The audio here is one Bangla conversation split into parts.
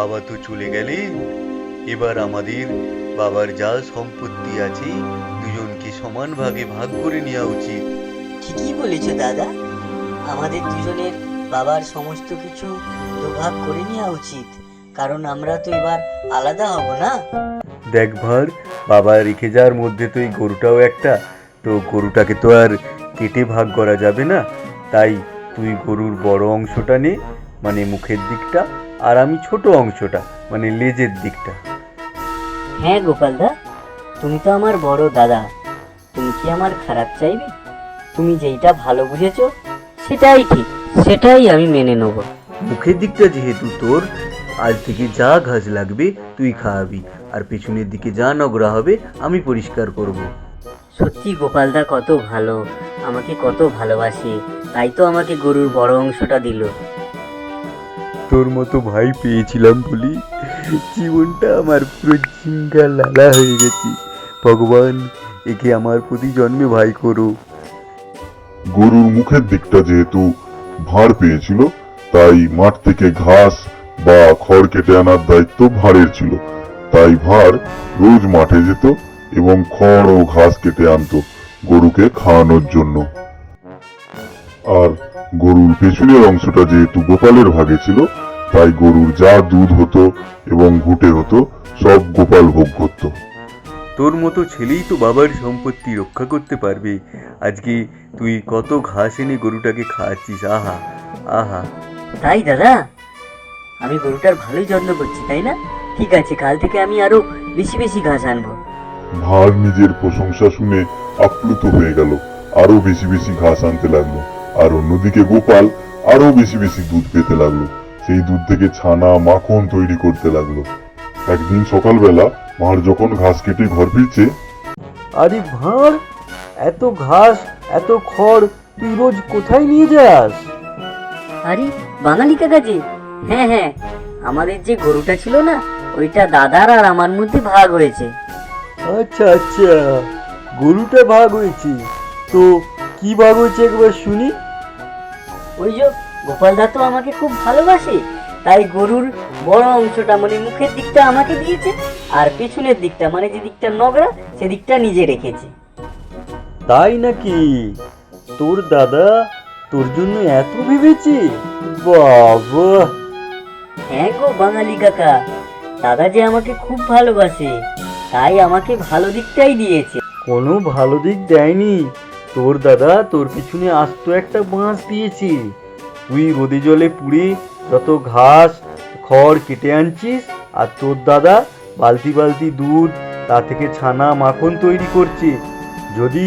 বাবা তো চলে গেলেন। এবার আমাদের বাবার যা সম্পত্তি আছে দুজনকে সমান ভাগে ভাগ করে নেওয়া উচিত। ঠিকই বলেছ দাদা। আমাদের দুজনের বাবার সমস্ত কিছু দুভাগ করে নেওয়া উচিত। কারণ আমরা তো এবার আলাদা হব না? দেখ ভার বাবা রেখে যাওয়ার মধ্যে তো এই গরুটাও একটা। তো গরুটাকে তো আর কেটে ভাগ করা যাবে না। তাই তুই গরুর বড় অংশটা নে মানে মুখের দিকটা। আর আমি ছোট অংশটা মানে লেজের দিকটা। হ্যাঁ গোপালদা তুমি তো আমার বড় দাদা। তুমি কি আমার খারাপ চাইবে? তুমি যেইটা ভালো বুঝেছ সেটাই ঠিক সেটাই আমি মেনে নেব। মুখের দিকটা যেহেতু তোর আজ থেকে যা ঘাস লাগবে তুই খাওয়াবি আর পেছনের দিকে যা নোংরা হবে আমি পরিষ্কার করব। সত্যি গোপালদা কত ভালো আমাকে কত ভালোবাসে তাই তো আমাকে গরুর বড় অংশটা দিল। তোর মতো ভাই পেয়েছিলাম বলি জীবনটা আমার পুরো লালা হয়ে গেছে। ভগবান, একে আমার প্রতি জন্মে ভাই করো। গরুর মুখের দিকটা যেহেতু ভাঁড় পেয়েছিল, তাই মাঠ থেকে ঘাস বা খড় কেটে আনার দায়িত্ব ভাঁড়ের ছিল। তাই ভাঁড় রোজ মাঠে যেত এবং খড় ও ঘাস কেটে আনতো গরুকে খাওয়ানোর জন্য। আর গরুর পেছনের অংশটা যেহেতু গোপালের ভাগে ছিল তাই গরুর যা দুধ হতো এবং ঘুটে হতো সব গোপাল ভোগ করতো। তোর মতো ছেলেই তো বাবার সম্পত্তি রক্ষা করতে পারবে। আজকে তুই কত ঘাস এনে গরুটাকে খাওয়াচ্ছিস আহা আহা। তাই দাদা আমি গরুটার ভালোই যত্ন করছি তাই না? ঠিক আছে কাল থেকে আমি আরও বেশি বেশি ঘাস আনব। ভাঁড় নিজের প্রশংসা শুনে আপ্লুত হয়ে গেল আরও বেশি বেশি ঘাস আনতে লাগল। আর অন্যদিকে গোপাল আরও বেশি বেশি দুধ পেতে লাগল। সেই দুধ থেকে ছানা মাখন তৈরি করতে লাগল। একদিন সকালবেলা ভাঁড় যখন ঘাস কেটে ঘর ফিরছে আরে ভাঁড় এত ঘাস এত খড় তুই রোজ কোথায় নিয়ে যাস? আরে বাঙালি কাকাজি হ্যাঁ হ্যাঁ আমাদের যে গরুটা ছিল না ওইটা দাদার আর আমার মধ্যে ভাগ হয়েছে। আচ্ছা আচ্ছা গরুটা ভাগ হয়েছে। তো কি ভাগ হয়েছে একবার শুনি? ওই যে গোপালদা তো আমাকে খুব ভালোবাসে তাই গরুর বড় অংশটা মানে মুখের দিকটা আমাকে দিয়েছে আর পেছনের দিকটা মানে যে দিকটা নোংরা সেদিকটা নিজে রেখেছে। তাই নাকি? তোর দাদা তোর জন্য এত ভেবেছে? বাবা! হ্যাঁ গো বাঙালি কাকা দাদা যে আমাকে খুব ভালোবাসে তাই আমাকে ভালো দিকটাই দিয়েছে। কোনো ভালো দিক দেয়নি। তোর দাদা তোর পিছনে আস্ত একটা বাঁশ দিয়েছে। তুই রোদে জলে পুড়ে যত ঘাস খড় কেটে আনছিস আর তোর দাদা বালতি বালতি দুধ তা থেকে ছানা মাখন তৈরি করছে। যদি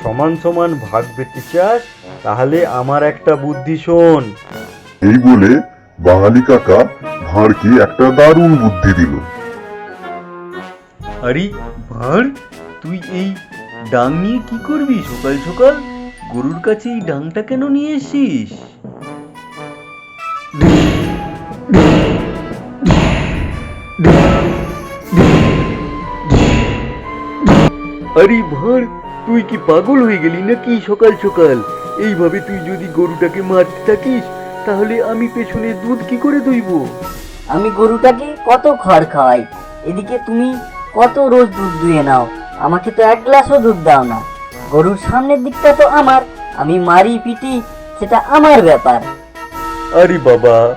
সমান সমান ভাগ পেতে চাস তাহলে আমার একটা বুদ্ধি শোন। এই বলে বাঙালি কাকা ভাঁড়কে একটা দারুণ বুদ্ধি দিল। আরে ভাঁড়? তুই এই ডাং নিয়ে কি করবি সকাল সকাল? গরুর কাছে এই ডাংটা কেন নিয়ে এসিস আরে ভাঁড় তুই কি পাগল হয়ে গেলি নাকি সকাল সকাল? এইভাবে তুই যদি গরুটাকে মারতে থাকিস, তাহলে আমি পেছনে দুধ কি করে দইবো? আমি গরুটাকে কত খড় খাওয়াই? এদিকে তুমি কত রোজ দুধ দুয়ে নাও? আমাকে তো এক গ্লাসও দুধ দাও না। গরুর সামনের দিকটা তো আমার, আমি মারি পিটি, সেটা আমার ব্যাপার। আরে বাবা,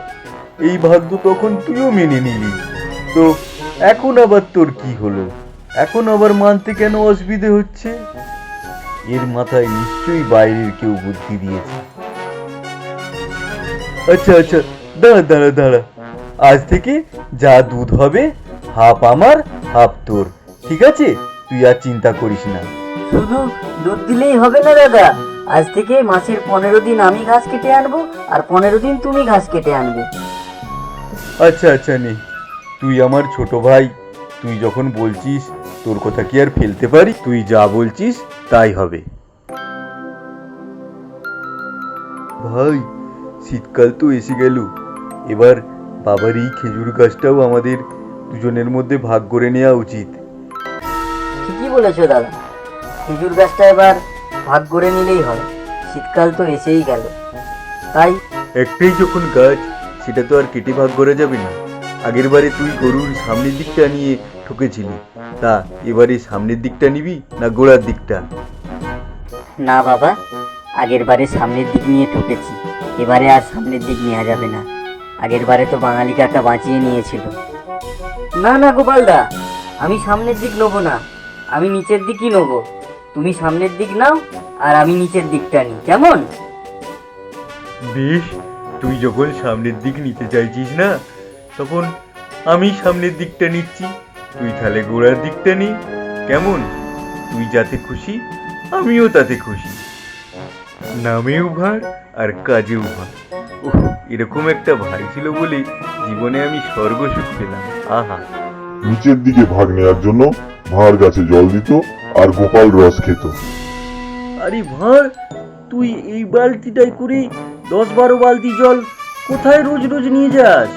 এই ভাগ্য তখন তুইও মেনে নিলি? তো এখন আবার তোর কি হলো? এখন আবার মানতে কেন অসুবিধে হচ্ছে? এর মাথায় নিশ্চয়ই বাইরের কেউ বুদ্ধি দিয়েছে। আচ্ছা আচ্ছা দাঁড়া দাঁড়া দাঁড়া। আজ থেকে যা দুধ হবে, হাফ আমার, হাফ তোর, ঠিক আছে? তুই আর চিন্তা করিস না। শুধু দুধ দিলেই হবে না দাদা। আজ থেকে মাসের পনেরো দিন আমি ঘাস কেটে আনব আর পনেরো দিন তুমি ঘাস কেটে আনবে। আচ্ছা আচ্ছা নে। তুই আমার ছোট ভাই। তুই যখন বলছিস তোর কথা কি আর ফেলতে পারি? তুই যা বলছিস তাই হবে। ভাই শীতকাল তো এসে গেল। এবার বাবার এই খেজুর গাছটাও আমাদের দুজনের মধ্যে ভাগ করে নেওয়া উচিত। বলেছ দাদা। খেজুর গাছটা এবার ভাগ করে নিলেই হয়। শীতকাল তো এসেই গেল। তাই একটাই যখন গাছ সেটা তো আর কেটে ভাগ করে যাবে না। আগের বারে তুই গরুর সামনের দিকটা নিয়ে ঠকেছিলি। তা এবারে সামনের দিকটা নিবি না গোড়ার দিকটা? না বাবা। আগের বারে সামনের দিক নিয়ে ঠকেছি। এবারে আর সামনের দিক নেওয়া যাবে না। আগের বারে তো বাঙালি কাকা বাঁচিয়ে নিয়েছিল। না না গোপালদা। আমি সামনের দিক নেব না। আমি নিচের দিকই নেব। তুমি সামনের দিক নাও আর আমি নিচের দিকটা নিই। কেমন? বেশ তুই যখন সামনের দিক নিতে চাইছিস না তখন আমি সামনের দিকটা নিচ্ছি। তুই তাহলে গোড়ার দিকটা নি। কেমন? তুই যাতে খুশি আমিও তাতে খুশি। নামেও ভার আর কাজেও ভার। উফ, এরকম একটা ভাই ছিল বলে জীবনে আমি স্বর্গ সুখ পেলাম। আহা। নিচের দিকে ভাগ নেওয়ার জন্য ভাঁড় গাছে জল দিত আর গোপাল রস খেত। আরে ভাঁড় তুই এই বালতিটাই করে দশ বারো বালতি জল কোথায় রোজ রোজ নিয়ে যাস?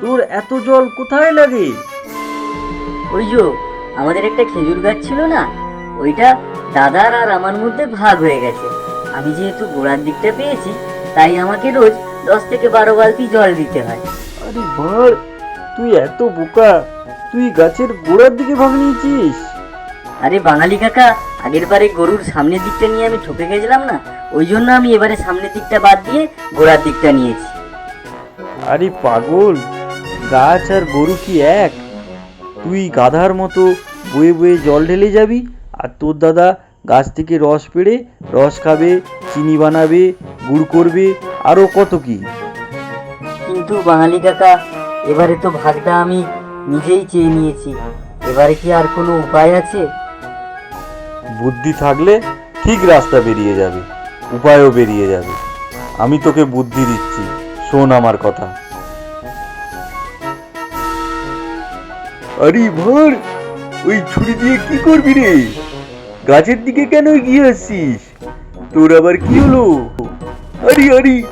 তোর এত জল কোথায় লাগে? ওই যে আমাদের একটা খেজুর গাছ ছিল না ওইটা দাদার আর আমার মধ্যে ভাগ হয়ে গেছে। আমি যেহেতু গোড়ার দিকটা পেয়েছি তাই আমাকে রোজ দশ থেকে বারো বালতি জল দিতে হয়। আরে ভাঁড় তুই এত বোকা। তুই গাছের গোড়ার দিকে ভাগ নিয়েছিস? আরে বাঙালি কাকা আগের বারে গরুর সামনের দিকটা নিয়ে আমি ঠকে গেছিলাম না? ওই জন্য আমি এবারে সামনের দিকটা বাদ দিয়ে গোড়ার দিকটা নিয়েছি। আরে পাগল গাছ আর গরু কি এক? তুই গাধার মতো বয়ে বয়ে জল ঢেলে যাবি আর তোর দাদা গাছ থেকে রস পেড়ে রস খাবে চিনি বানাবে গুড় করবে আরও কত কি? কিন্তু বাঙালি কাকা এবারে তো ভাগটা আমি নিজেই চেয়ে নিয়েছি। এবারে কি আর কোনো উপায় আছে? বুদ্ধি থাকলে ঠিক রাস্তা বেরিয়ে যাবে উপায়ও বেরিয়ে যাবে। আমি তোকে বুদ্ধি দিচ্ছি শোন আমার কথা। আরে ভর ওই ছুরি দিয়ে কি করবি রে? গাছের দিকে কেন গিয়ে আসছিস? তোর আবার কি হলো? আরে আরে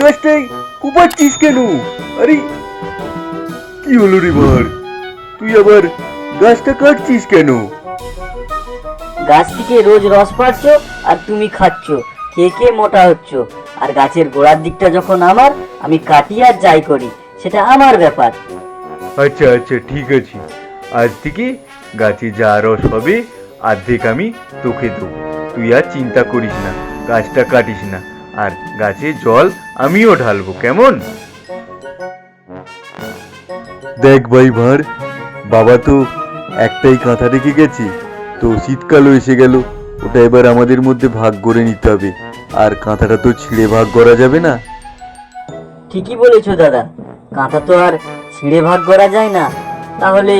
গাছটাই কুপাচ্ছিস কেন? আরে কি হলো রে ভর? তুই আবার গাছটা কাটছিস কেন? গাছ থেকে রোজ রস পাচ্ছ আর তুমি খাচ্ছ কে কে মোটা হচ্ছ। আর গাছের গোড়ার দিকটা যখন আমার আমি কাটি আর যাই করি সেটা আমার ব্যাপার। আচ্ছা আচ্ছা ঠিক আছে। আজ থেকে গাছে যা রস হবে অর্ধেক আমি তোকে দেবো। তুই আর চিন্তা করিস না গাছটা কাটিস না। আর গাছে জল আমিও ঢালবো কেমন? দেখ ভাই ভার বাবা তো একটাই কাঁথা রেখে গেছে তো শীতকালও এসে গেল ওটা এবার আমাদের মধ্যে ভাগ করে নিতে হবে। আর কাঁথাটা তো ছিঁড়ে ভাগ করা যাবে না। ঠিকই বলেছ দাদা কাঁথা তো আর ছিঁড়ে ভাগ করা যায় না। তাহলে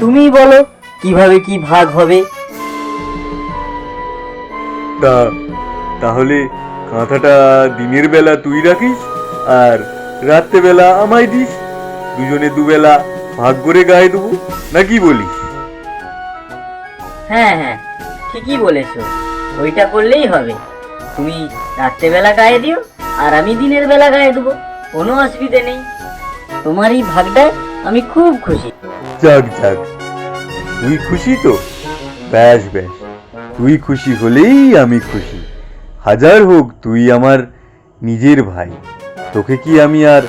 তুমিই বলো কীভাবে কি ভাগ হবে? তা তাহলে কাঁথাটা দিনের বেলা তুই রাখিস আর রাত্রেবেলা আমায় দিস। দুজনে দুবেলা ভাগ করে গায়ে দেবো নাকি বলিস হ্যাঁ হ্যাঁ ঠিকই বলেছ। ওইটা করলেই হবে। তুমি রাত্রেবেলা গায়ে দিও আর আমি দিনের বেলা গায়ে দেবো। কোনো অসুবিধে নেই। তোমার এই ভাগটায় আমি খুব খুশি। যাক যাক। তুই খুশি তো? ব্যাস ব্যাস। তুই খুশি হলেই আমি খুশি। হাজার হোক তুই আমার নিজের ভাই। তোকে কি আমি আর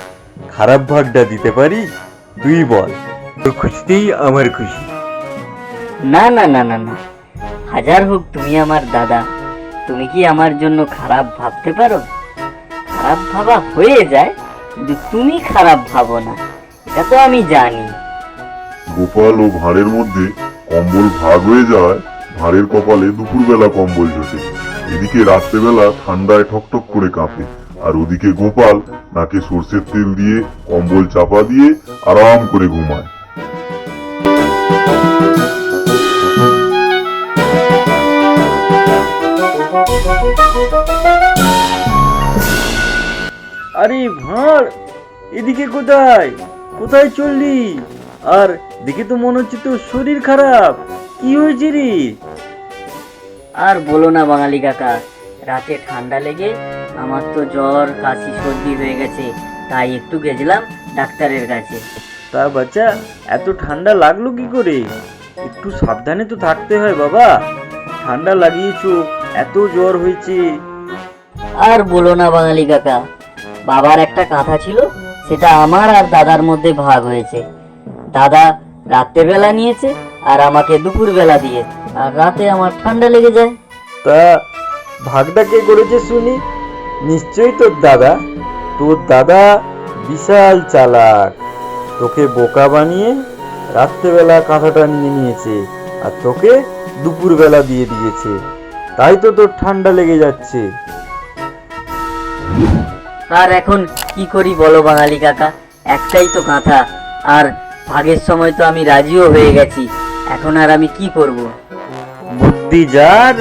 খারাপ ভাগটা দিতে পারি? তুই বল। তোর খুশিতেই আমার খুশি। না না না না না। হাজার হোক তুমি আমার দাদা তুমি কি আমার জন্য খারাপ ভাবতে পারো? খারাপ ভাবা হয়ে যায় কিন্তু তুমি খারাপ ভাবো না এটা তো আমি জানি। গোপাল ও ভাঁড়ের মধ্যে কম্বল ভাগ হয়ে যাওয়ায় ভাঁড়ের কপালে দুপুরবেলা কম্বল জোটে এদিকে রাত্রেবেলা ঠান্ডায় ঠকঠক করে কাঁপে আর ওদিকে গোপাল নাকে সর্ষের তেল দিয়ে কম্বল চাপা দিয়ে আরাম করে ঘুমায়। আরে ভাঁড় এদিকে কোথায়? কোথায় চললি? আর দেখে তো মনে হচ্ছে তোর শরীর খারাপ। কি হয়েছে রে? আর বলো না বাঙালি কাকা রাতে ঠান্ডা লেগে আমার তো জ্বর কাশি সর্দি হয়ে গেছে তাই একটু গেছিলাম ডাক্তারের কাছে। তা বাচ্চা এত ঠান্ডা লাগল কি করে? একটু সাবধানে তো থাকতে হয় বাবা। ঠান্ডা লাগিয়েছো এত জ্বর হয়েছে। আর বলো না বাঙালি কাকা বাবার একটা কাঁথা ছিল সেটা আমার আর দাদার মধ্যে ভাগ হয়েছে। দাদা রাত্রেবেলা নিয়েছে আর আমাকে দুপুরবেলা দিয়ে আর রাতে আমার ঠান্ডা লেগে যায়। তা ভাগটা কে করেছে শুনি? নিশ্চয়ই তোর দাদা। তোর দাদা বিশাল চালাক। তোকে বোকা বানিয়ে রাত্রেবেলা কাঁথাটা নিয়ে নিয়েছে। আর তোকে দুপুরবেলা দিয়ে দিয়েছে। তাই তো তোর ঠান্ডা লেগে যাচ্ছে আর এখন কি করি বলো বাঙালি কাকা একটাই তো কাঁথা আর ভাগের সময় তো আমি রাজিও হয়ে গেছি এখন আর আমি কি করব বুদ্ধি যার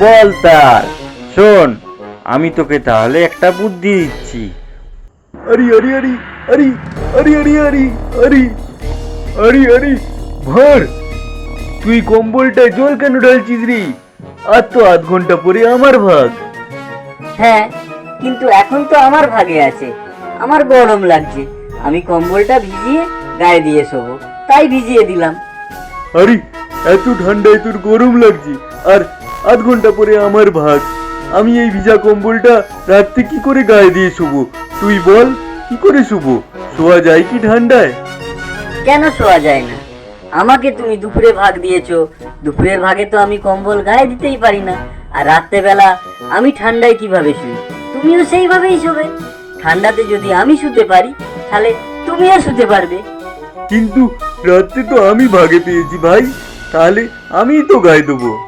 বল তার শোন আমি তোকে তাহলে একটা বুদ্ধি দিচ্ছি আরে আরে আরে আরে আরে আরে আরে আরে আরে আরে ভর তুই কম্বলটায় জল কেন ঢালছিস রে আর তো আধ ঘণ্টা পরে আমার ভাগ। হ্যাঁ কিন্তু এখন তো আমার ভাগে আছে। আমার গরম লাগছে। আমি কম্বলটা ভিজিয়ে গায়ে দিয়ে শোবো। তাই ভিজিয়ে দিলাম। আরে এত ঠান্ডায় তোর গরম লাগছে। আর আধ ঘণ্টা পরে আমার ভাগ। আমি এই ভিজা কম্বলটা রাত্রে কি করে গায়ে দিয়ে শুবো? তুই বল কি করে শুবো? শোয়া যায় কি ঠান্ডায়? কেন শোয়া যায় না? আমাকে তুমি দুপুরে ভাগ দিয়েছ। দুপুরের ভাগে তো আমি কম্বল গায়ে দিতেই পারি না। আর রাত্রেবেলা আমি ঠান্ডায় কীভাবে শুই? তুমিও সেইভাবেই শোবে। ঠান্ডাতে যদি আমি শুতে পারি তাহলে তুমিও শুতে পারবে। কিন্তু রাত্রে তো আমি ভাগে পেয়েছি ভাই। তাহলে আমিই তো গায়ে দেবো।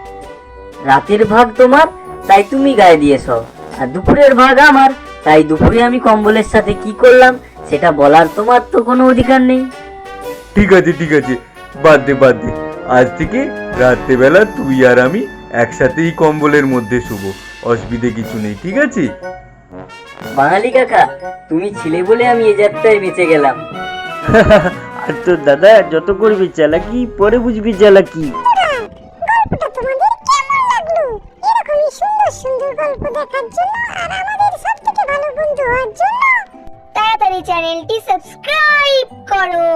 রাতের ভাগ তোমার তাই তুমি গায়ে দিয়েছ। আর দুপুরের ভাগ আমার তাই দুপুরে আমি কম্বলের সাথে কি করলাম সেটা বলার তোমার তো কোনো অধিকার নেই। ঠিক আছে ঠিক আছে। বাদ দে বাদ। দে আজ থেকে রাত্রেবেলা তুই আর আমি একসাথেই কম্বলের মধ্যে শুবো। অসুবিধে কিছু নেই ঠিক আছে? বাঙালি কাকা তুমি ছিলে বলে আমি এ যাত্রায় বেঁচে গেলাম। আর তোর দাদা যত করবি চালাকি পরে বুঝবি চালাকি। গল্পটা তোমাদের কেমন লাগল? এরকমই সুন্দর সুন্দর গল্প দেখার জন্য আর আমাদের সব থেকে ভালো বন্ধু হওয়ার জন্য তাড়াতাড়ি চ্যানেলটি সাবস্ক্রাইব করো।